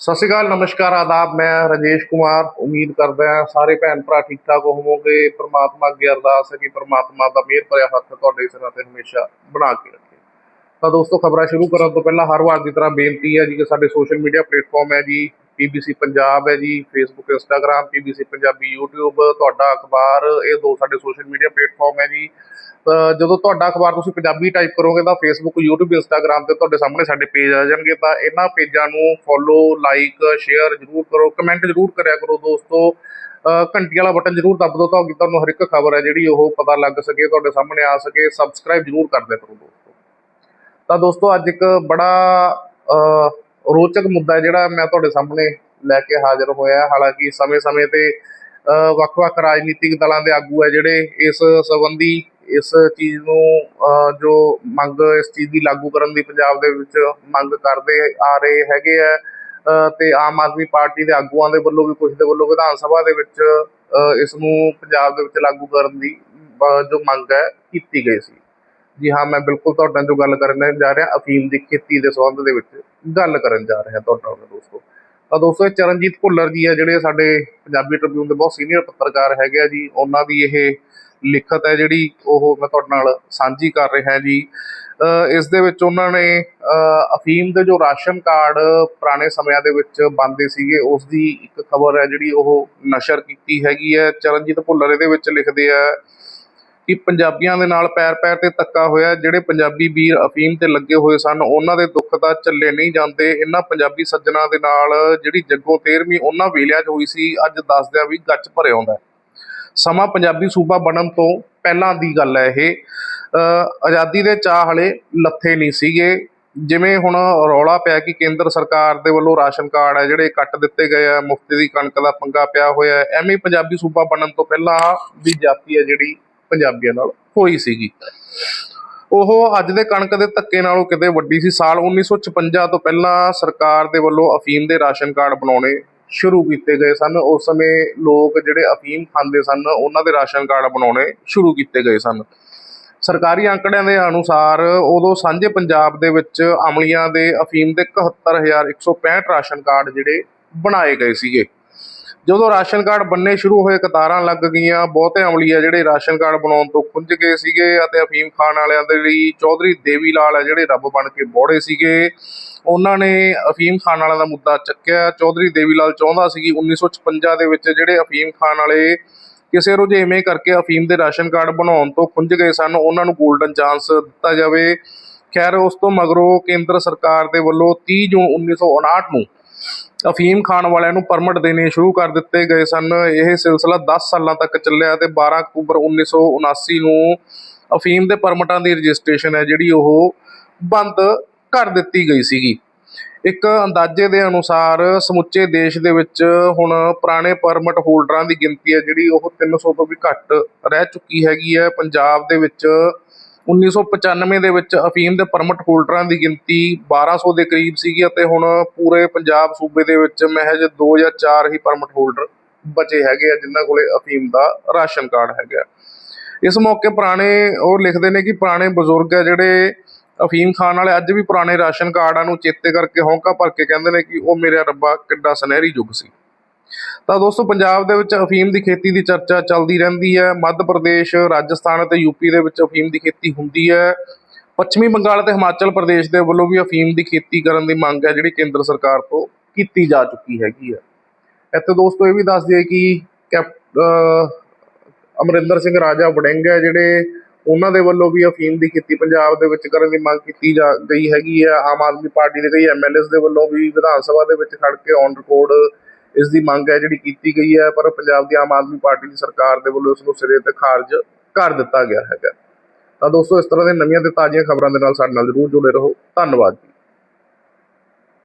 ਸਤਿ ਸ਼੍ਰੀ ਅਕਾਲ, ਨਮਸਕਾਰ, ਆਦਾਬ। ਮੈਂ ਰਾਜੇਸ਼ ਕੁਮਾਰ। ਉਮੀਦ ਕਰਦਾ ਹਾਂ ਸਾਰੇ ਭੈਣ ਭਰਾ ਠੀਕ ਠਾਕ ਹੋਵੋਗੇ। ਪ੍ਰਮਾਤਮਾ ਅੱਗੇ ਅਰਦਾਸ ਹੈ ਕਿ ਪ੍ਰਮਾਤਮਾ ਦਾ ਮਿਹਰ ਭਰਿਆ ਹੱਥ ਤੁਹਾਡੇ ਸਿਰਾਂ ਤੇ ਹਮੇਸ਼ਾ ਬਣਾ ਕੇ ਰੱਖੇ। ਤਾਂ ਦੋਸਤੋ, ਖਬਰਾਂ ਸ਼ੁਰੂ ਕਰਨ ਤੋਂ ਪਹਿਲਾਂ ਹਰ ਵਾਰ ਦੀ ਤਰ੍ਹਾਂ ਬੇਨਤੀ ਹੈ ਜੀ ਕਿ ਸਾਡੇ ਸੋਸ਼ਲ ਮੀਡੀਆ ਪਲੇਟਫਾਰਮ ਹੈ ਜੀ। ਪੀਬੀਸੀ ਪੰਜਾਬ ਹੈ ਜੀ Facebook Instagram PBC Punjabi YouTube, ਤੁਹਾਡਾ ਅਖਬਾਰ, ਇਹ ਦੋ ਸਾਡੇ ਸੋਸ਼ਲ ਮੀਡੀਆ ਪਲੇਟਫਾਰਮ ਹੈ ਜੀ। ਜਦੋਂ ਤੁਹਾਡਾ ਅਖਬਾਰ ਤੁਸੀਂ ਪੰਜਾਬੀ ਟਾਈਪ ਕਰੋਗੇ ਤਾਂ ਫੇਸਬੁੱਕ YouTube ਇੰਸਟਾਗ੍ਰam ਤੇ ਤੁਹਾਡੇ ਸਾਹਮਣੇ ਸਾਡੇ ਪੇਜ ਆ ਜਾਣਗੇ। ਤਾਂ ਇਹਨਾਂ ਪੇਜਾਂ ਨੂੰ ਫੋਲੋ ਲਾਈਕ ਸ਼ੇਅਰ ਜ਼ਰੂਰ ਕਰੋ ਕਮੈਂਟ ਜ਼ਰੂਰ ਕਰਿਆ ਕਰੋ ਦੋਸਤੋ। ਘੰਟੀ ਵਾਲਾ ਬਟਨ ਜ਼ਰੂਰ ਦੱਬ ਦਿਓ ਤਾਂ ਕਿ ਤੁਹਾਨੂੰ ਹਰ ਇੱਕ ਖਬਰ ਹੈ ਜਿਹੜੀ ਉਹ ਪਤਾ ਲੱਗ ਸਕੇ, ਤੁਹਾਡੇ ਸਾਹਮਣੇ ਆ ਸਕੇ। ਸਬਸਕ੍ਰਾਈਬ ਜ਼ਰੂਰ ਕਰ ਕਰੋ ਦੋਸਤੋ। ਤਾਂ ਦੋਸਤੋ, ਅੱਜ ਇੱਕ ਬੜਾ ਰੋਚਕ ਮੁੱਦਾ ਜਿਹੜਾ ਮੈਂ ਤੁਹਾਡੇ ਸਾਹਮਣੇ ਲੈ ਕੇ ਹਾਜ਼ਰ ਹੋਇਆ ਹਾਲਾਂਕਿ ਸਮੇਂ-ਸਮੇਂ ਤੇ ਵੱਖ-ਵੱਖ ਰਾਜਨੀਤਿਕ ਦਲਾਂ ਦੇ ਆਗੂ ਹੈ ਜਿਹੜੇ ਇਸ ਸੰਬੰਧੀ ਇਸ ਚੀਜ਼ ਨੂੰ ਜੋ ਮੰਗ ਇਸ ਚੀਜ਼ ਦੀ ਲਾਗੂ ਕਰਨ ਦੀ ਪੰਜਾਬ ਦੇ ਵਿੱਚ ਮੰਗ ਕਰਦੇ ਆ ਰਹੇ ਹੈਗੇ ਆ ਅਹ, ਤੇ ਆਮ ਆਦਮੀ ਪਾਰਟੀ ਦੇ ਆਗੂਆਂ ਦੇ ਵੱਲੋਂ ਵੀ ਕੁਝ ਦੇ ਵੱਲੋਂ ਵਿਧਾਨ ਸਭਾ ਦੇ ਵਿੱਚ ਇਸ ਨੂੰ ਪੰਜਾਬ ਦੇ ਵਿੱਚ ਲਾਗੂ ਕਰਨ ਦੀ ਜੋ ਮੰਗ ਹੈ ਕੀਤੀ ਗਈ ਸੀ। ਜੀ ਹਾਂ, ਮੈਂ ਬਿਲਕੁਲ ਤੁਹਾਡੇ ਨਾਲ ਜੋ ਗੱਲ ਕਰਨ ਜਾ ਰਿਹਾ, ਅਫੀਮ ਦੀ ਖੇਤੀ ਦੇ ਸੰਬੰਧ ਦੇ ਵਿੱਚ ਗੱਲ ਕਰਨ ਜਾ ਰਿਹਾ ਤੁਹਾਡੇ ਨਾਲ ਦੋਸਤੋ। ਤਾਂ ਦੋਸਤੋ, ਇਹ ਚਰਨਜੀਤ ਭੁੱਲਰ ਜੀ ਆ, ਜਿਹੜੇ ਸਾਡੇ ਪੰਜਾਬੀ ਟ੍ਰਿਬਿਊਨ ਦੇ ਬਹੁਤ ਸੀਨੀਅਰ ਪੱਤਰਕਾਰ ਹੈਗੇ ਆ ਜੀ, ਉਹਨਾਂ ਦੀ ਇਹ ਲਿਖਤ ਹੈ ਜਿਹੜੀ, ਉਹ ਮੈਂ ਤੁਹਾਡੇ ਨਾਲ ਸਾਂਝੀ ਕਰ ਰਿਹਾ ਜੀ। ਇਸ ਦੇ ਵਿੱਚ ਉਹਨਾਂ ਨੇ ਅਫੀਮ ਦੇ ਜੋ ਰਾਸ਼ਨ ਕਾਰਡ ਪੁਰਾਣੇ ਸਮਿਆਂ ਦੇ ਵਿੱਚ ਬੰਦੇ ਸੀਗੇ, ਉਸ ਦੀ ਇੱਕ ਖਬਰ ਹੈ ਜਿਹੜੀ ਉਹ ਨਸ਼ਰ ਕੀਤੀ ਹੈਗੀ ਹੈ। ਚਰਨਜੀਤ ਭੁੱਲਰ ਇਹਦੇ ਵਿੱਚ ਲਿਖਦੇ ਆ ਕਿ ਪੰਜਾਬੀਆਂ ਦੇ ਨਾਲ ਪੈਰ ਪੈਰ ਤੇ ਧੱਕਾ ਹੋਇਆ, ਜਿਹੜੇ ਪੰਜਾਬੀ ਵੀਰ ਅਫੀਮ ਤੇ ਲੱਗੇ ਹੋਏ ਸਨ, ਉਹਨਾਂ ਦੇ ਦੁੱਖ ਦਾ ਝੱਲੇ ਨਹੀਂ ਜਾਂਦੇ। ਇਹਨਾਂ ਪੰਜਾਬੀ ਸੱਜਣਾ ਦੇ ਨਾਲ ਜਿਹੜੀ ਜੱਗੋ 13ਵੀਂ ਉਹਨਾਂ ਵੇਲਿਆਂ 'ਚ ਹੋਈ ਸੀ, ਅੱਜ ਦੱਸਦਿਆਂ ਵੀ ਗੱਚ ਭਰੇ ਆਉਂਦਾ ਸਮਾਂ ਪੰਜਾਬੀ ਸੂਬਾ ਬਣਨ ਤੋਂ ਪਹਿਲਾਂ ਦੀ ਗੱਲ ਹੈ ਇਹ। ਆਜ਼ਾਦੀ ਦੇ ਚਾਹ ਹਲੇ ਲੱਥੇ ਨਹੀਂ ਸੀਗੇ। ਜਿਵੇਂ ਹੁਣ ਰੌਲਾ ਪਿਆ ਕਿ ਕੇਂਦਰ ਸਰਕਾਰ ਦੇ ਵੱਲੋਂ ਰਾਸ਼ਨ ਕਾਰਡ ਹੈ, ਜਿਹੜੇ ਕੱਟ ਦਿੱਤੇ ਗਏ ਆ, ਮੁਫਤ ਦੀ ਕਣਕ ਦਾ ਪੰਗਾ ਪਿਆ ਹੋਇਆ ਐਵੇਂ ਪੰਜਾਬੀ ਸੂਬਾ ਬਣਨ ਤੋਂ ਪਹਿਲਾਂ ਦੀ ਜਾਤੀ ਹੈ ਜਿਹੜੀ ਪੰਜਾਬੀਆਂ ਨਾਲ ਹੋਈ ਸੀਗੀ। ਉਹ ਅੱਜ ਦੇ ਕਣਕ ਦੇ ਧੱਕੇ ਨਾਲੋਂ ਕਿਤੇ ਵੱਡੀ ਸੀ। ਸਾਲ 1956 ਤੋਂ ਪਹਿਲਾਂ ਸਰਕਾਰ ਦੇ ਵੱਲੋਂ ਅਫੀਮ ਦੇ ਰਾਸ਼ਨ ਕਾਰਡ ਬਣਾਉਣੇ ਸ਼ੁਰੂ ਕੀਤੇ ਗਏ ਸਨ। ਉਸ ਸਮੇਂ ਲੋਕ ਜਿਹੜੇ ਅਫੀਮ ਖਾਂਦੇ ਸਨ, ਉਹਨਾਂ ਦੇ ਰਾਸ਼ਨ ਕਾਰਡ ਬਣਾਉਣੇ ਸ਼ੁਰੂ ਕੀਤੇ ਗਏ ਸਨ। ਸਰਕਾਰੀ ਅੰਕੜਿਆਂ ਦੇ ਅਨੁਸਾਰ ਉਦੋਂ ਸਾਂਝੇ ਪੰਜਾਬ ਦੇ ਵਿੱਚ ਅਮਲੀਆਂ ਦੇ ਅਫੀਮ ਦੇ 71165 ਰਾਸ਼ਨ ਕਾਰਡ ਜਿਹੜੇ ਬਣਾਏ ਗਏ ਸੀਗੇ। ਜਦੋਂ ਰਾਸ਼ਨ ਕਾਰਡ ਬੰਨੇ ਸ਼ੁਰੂ ਹੋਏ, ਕਤਾਰਾਂ ਲੱਗ ਗਈਆਂ, ਬਹੁਤੇ ਅਮਲੀ ਆ ਜਿਹੜੇ ਰਾਸ਼ਨ ਕਾਰਡ ਬਣਾਉਣ ਤੋਂ ਖੁੰਝ ਗਏ ਸੀਗੇ ਅਤੇ ਅਫੀਮ ਖਾਣ ਵਾਲਿਆਂ ਦੇ ਲਈ ਚੌਧਰੀ ਦੇਵੀ ਲਾਲ ਆ ਜਿਹੜੇ ਰੱਬ ਬਣ ਕੇ ਬੋੜੇ ਸੀਗੇ। ਉਹਨਾਂ ਨੇ ਅਫੀਮ ਖਾਨ ਵਾਲਿਆਂ ਦਾ ਮੁੱਦਾ ਚੱਕਿਆ। ਚੌਧਰੀ ਦੇਵੀ ਲਾਲ ਚਾਹੁੰਦਾ ਸੀ ਕਿ 1956 ਦੇ ਵਿੱਚ ਜਿਹੜੇ ਅਫੀਮ ਖਾਨ ਵਾਲੇ ਕਿਸੇ ਰੁਝੇਵੇਂ ਕਰਕੇ ਅਫੀਮ ਦੇ ਰਾਸ਼ਨ ਕਾਰਡ ਬਣਾਉਣ ਤੋਂ ਖੁੰਝ ਗਏ ਸਨ, ਉਹਨਾਂ ਨੂੰ 골ਡਨ ਚਾਂਸ ਦਿੱਤਾ ਜਾਵੇ। ਖੈਰ, ਉਸ ਤੋਂ ਮਗਰੋਂ ਕੇਂਦਰ ਸਰਕਾਰ ਦੇ ਵੱਲੋਂ 30 ਜੂਨ 1959 ਨੂੰ ਅਫੀਮ ਖਾਣ ਵਾਲਿਆਂ ਨੂੰ ਪਰਮਿਟ ਦੇਣੇ ਸ਼ੁਰੂ ਕਰ ਦਿੱਤੇ ਗਏ ਸਨ। ਇਹ ਸਿਲਸਿਲਾ 10 ਸਾਲਾਂ ਤੱਕ ਚੱਲਿਆ ਤੇ 12 ਅਕਤੂਬਰ 1979 ਨੂੰ ਅਫੀਮ ਦੇ ਪਰਮਿਟਾਂ ਦੀ ਰਜਿਸਟ੍ਰੇਸ਼ਨ ਹੈ, ਜਿਹੜੀ ਉਹ ਬੰਦ ਕਰ ਦਿੱਤੀ ਗਈ ਸੀਗੀ। ਇੱਕ ਅੰਦਾਜ਼ੇ ਦੇ ਅਨੁਸਾਰ ਸਮੁੱਚੇ ਦੇਸ਼ ਦੇ ਵਿੱਚ ਹੁਣ ਪੁਰਾਣੇ ਪਰਮਿਟ ਹੋਲਡਰਾਂ ਦੀ ਗਿਣਤੀ ਹੈ, ਜਿਹੜੀ ਉਹ 300 ਤੋਂ ਵੀ ਘੱਟ ਰਹਿ ਚੁੱਕੀ ਹੈਗੀ ਹੈ। ਪੰਜਾਬ ਦੇ ਵਿੱਚ 1995 ਦੇ ਵਿੱਚ ਅਫੀਮ ਦੇ ਪਰਮਿਟ ਹੋਲਡਰਾਂ ਦੀ ਗਿਣਤੀ 1200 ਦੇ ਕਰੀਬ ਸੀਗੀ ਅਤੇ ਹੁਣ ਪੂਰੇ ਪੰਜਾਬ ਸੂਬੇ ਦੇ ਵਿੱਚ ਮਹਿਜ 2 ਜਾਂ 4 ਹੀ ਪਰਮਿਟ ਹੋਲਡਰ ਬਚੇ ਹੈਗੇ ਆ, ਜਿਨ੍ਹਾਂ ਕੋਲੇ ਅਫੀਮ ਦਾ ਰਾਸ਼ਨ ਕਾਰਡ ਹੈਗਾ ਇਸ ਮੌਕੇ ਪੁਰਾਣੇ ਉਹ ਲਿਖਦੇ ਨੇ ਕਿ ਪੁਰਾਣੇ ਬਜ਼ੁਰਗ ਆ ਜਿਹੜੇ ਅਫੀਮ ਖਾਨ ਵਾਲੇ, ਅੱਜ ਵੀ ਪੁਰਾਣੇ ਰਾਸ਼ਨ ਕਾਰਡਾਂ ਨੂੰ ਚੇਤੇ ਕਰਕੇ ਹੌਂਕਾ ਭਰ ਕੇ ਕਹਿੰਦੇ ਨੇ ਕਿ ਉਹ ਮੇਰੇ ਰੱਬਾ ਕਿੱਡਾ ਸੁਨਹਿਰੀ ਯੁੱਗ ਸੀ। ਤਾਂ ਦੋਸਤੋ, ਪੰਜਾਬ ਦੇ ਵਿੱਚ ਅਫੀਮ ਦੀ ਖੇਤੀ ਦੀ ਚਰਚਾ ਚੱਲਦੀ ਰਹਿੰਦੀ ਹੈ। ਮੱਧ ਪ੍ਰਦੇਸ਼, ਰਾਜਸਥਾਨ ਅਤੇ ਯੂਪੀ ਦੇ ਵਿੱਚ ਅਫੀਮ ਦੀ ਖੇਤੀ ਹੁੰਦੀ ਹੈ। ਪੱਛਮੀ ਬੰਗਾਲ ਅਤੇ ਹਿਮਾਚਲ ਪ੍ਰਦੇਸ਼ ਦੇ ਵੱਲੋਂ ਵੀ ਅਫੀਮ ਦੀ ਖੇਤੀ ਕਰਨ ਦੀ ਮੰਗ ਹੈ, ਜਿਹੜੀ ਕੇਂਦਰ ਸਰਕਾਰ ਤੋਂ ਕੀਤੀ ਜਾ ਚੁੱਕੀ ਹੈਗੀ ਹੈ। ਇੱਥੇ ਦੋਸਤੋ, ਇਹ ਵੀ ਦੱਸ ਦਈਏ ਕਿ ਕੈਪ ਅਮਰਿੰਦਰ ਸਿੰਘ ਰਾਜਾ ਵੜਿੰਗ ਹੈ, ਜਿਹੜੇ ਉਹਨਾਂ ਦੇ ਵੱਲੋਂ ਵੀ ਅਫੀਮ ਦੀ ਖੇਤੀ ਪੰਜਾਬ ਦੇ ਵਿੱਚ ਕਰਨ ਦੀ ਮੰਗ ਕੀਤੀ ਜਾ ਗਈ ਹੈਗੀ ਹੈ। ਆਮ ਆਦਮੀ ਪਾਰਟੀ ਦੇ ਕਈ ਐਮਐਲਏਸ ਦੇ ਵੱਲੋਂ ਵੀ ਵਿਧਾਨ ਸਭਾ ਦੇ ਵਿੱਚ ਖੜ ਕੇ ਔਨ ਰਿਕਾਰਡ ਇਸ ਦੀ ਮੰਗ ਹੈ ਜਿਹੜੀ ਕੀਤੀ ਗਈ ਹੈ, ਪਰ ਪੰਜਾਬ ਦੀ ਆਮ ਆਦਮੀ ਪਾਰਟੀ ਦੀ ਸਰਕਾਰ ਦੇ ਵੱਲੋਂ ਇਸ ਨੂੰ ਸਿਰੇ ਤੇ ਖਾਰਜ ਕਰ ਦਿੱਤਾ ਗਿਆ ਹੈਗਾ। ਤਾਂ ਦੋਸਤੋ, ਇਸ ਤਰ੍ਹਾਂ ਦੀਆਂ ਨਵੀਆਂ ਤੇ ਤਾਜ਼ੀਆਂ ਖਬਰਾਂ ਦੇ ਨਾਲ ਸਾਡੇ ਨਾਲ ਜ਼ਰੂਰ ਜੁੜੇ ਰਹੋ। ਧੰਨਵਾਦ ਜੀ।